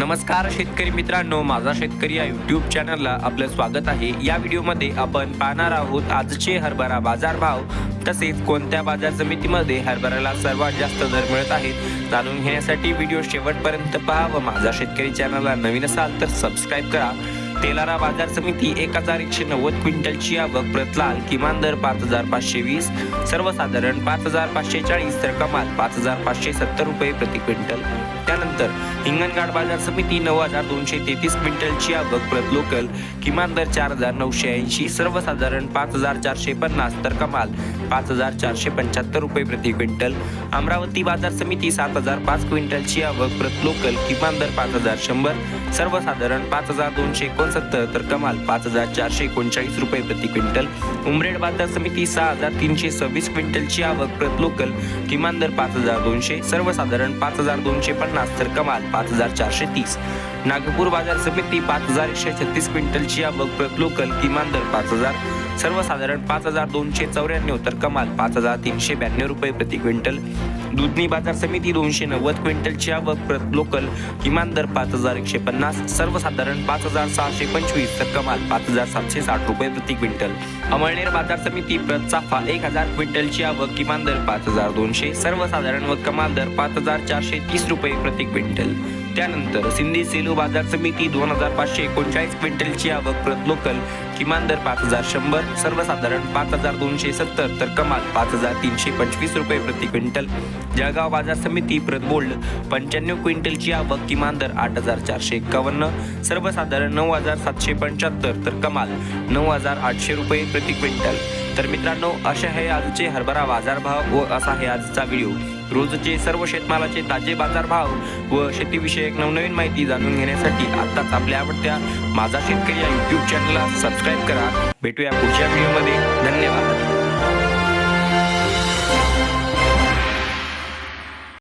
नमस्कार शेतकरी मित्रांनो माझा शेतकरी या युट्यूब चॅनलला आपलं स्वागत आहे. या व्हिडिओमध्ये आपण पाहणार आहोत आजचे हरभरा बाजारभाव तसेच कोणत्या बाजार समितीमध्ये हरभऱ्याला सर्वात जास्त दर मिळत आहेत जाणून घेण्यासाठी व्हिडिओ शेवटपर्यंत पहा व माझा शेतकरी चॅनलला नवीन असाल तर सबस्क्राईब करा. तेलारा बाजार समिती एक हजार एकशे नव्वद क्विंटलची आवक प्रतलाल किमान दर पाच हजार पाचशे वीस सर्वसाधारण पाच हजार पाचशे चाळीस तर कमाल पाच हजार पाचशे सत्तर रुपये प्रति क्विंटल. त्यानंतर हिंगणघाट बाजार समिती नऊ हजार दोनशे तेहतीस क्विंटलची आवक प्रत लोकल किमान दर चार हजार नऊशे ऐंशी सर्वसाधारण पाच हजार चारशे पन्नास तर कमाल पाच हजार चारशे पंच्याहत्तर रुपये प्रति क्विंटल. अमरावती बाजार समिती सात हजार पाच क्विंटलची आवक प्रत लोकल किमान दर पाच हजार शंभर सर्वसाधारण पाच हजार दोनशे एकोणसत्तर तर कमाल पाच हजार चारशे एकोणचाळीस रुपये प्रति क्विंटल. उमरेड बाजार समिती सहा हजार तीनशे सव्वीस क्विंटलची आवक प्रत लोकल किमान दर पाच हजार दोनशे सर्वसाधारण पाच हजार दोनशे पन्नास तर कमाल पाच हजार चारशे तीस. नागपूर बाजार समिती पाच हजार एकशे छत्तीस क्विंटलची आवक प्रत लोकल किमान दर पाच हजार सर्वसाधारण पाच हजार दोनशे चौऱ्याण्णव तर कमाल पाच हजार तीनशे ब्याण्णव रुपये प्रति क्विंटल. दुधनी बाजार समिती दोनशे नव्वद क्विंटलची आवक प्रत लोकल किमान दर पाच हजार एकशे पन्नास सर्वसाधारण पाच हजार सहाशे पंचवीस तर कमाल पाच हजार सातशे साठ रुपये प्रति क्विंटल. अमळनेर बाजार समिती प्रत चाफा एक हजार क्विंटलची आवक किमान दर पाच हजार दोनशे सर्वसाधारण व कमाल दर पाच हजार चारशे तीस रुपये प्रति क्विंटल. त्यानंतर सिंधी सेलू बाजार समिती दोन हजार पाचशे एकोणचाळीस क्विंटलची आवक प्रत लोकल किमान दर पाच हजार शंभर सर्वसाधारण पाच हजार दोनशे सत्तर तर कमाल पाच हजार तीनशे पंचवीस रुपये प्रति क्विंटल. जळगाव बाजार समिती प्रत बोल्ड पंच्याण्णव क्विंटलची आवक किमान दर आठ हजार चारशे एक्कावन्न सर्वसाधारण नऊ हजार सातशे पंच्याहत्तर तर कमाल नऊ हजार आठशे रुपये प्रति क्विंटल. तर मित्रांनो असे आहे आजचे हरभरा बाजारभाव व असा आहे आजचा व्हिडिओ. रोजचे सर्व शेतमालाचे ताजे बाजारभाव व शेतीविषयक नवनवीन माहिती जाणून घेण्यासाठी आत्ताच आपल्या आवडत्या माझा शेतकरी या यूट्यूब चॅनलला सबस्क्राईब करा. भेटूया पुढच्या व्हिडिओमध्ये धन्यवाद.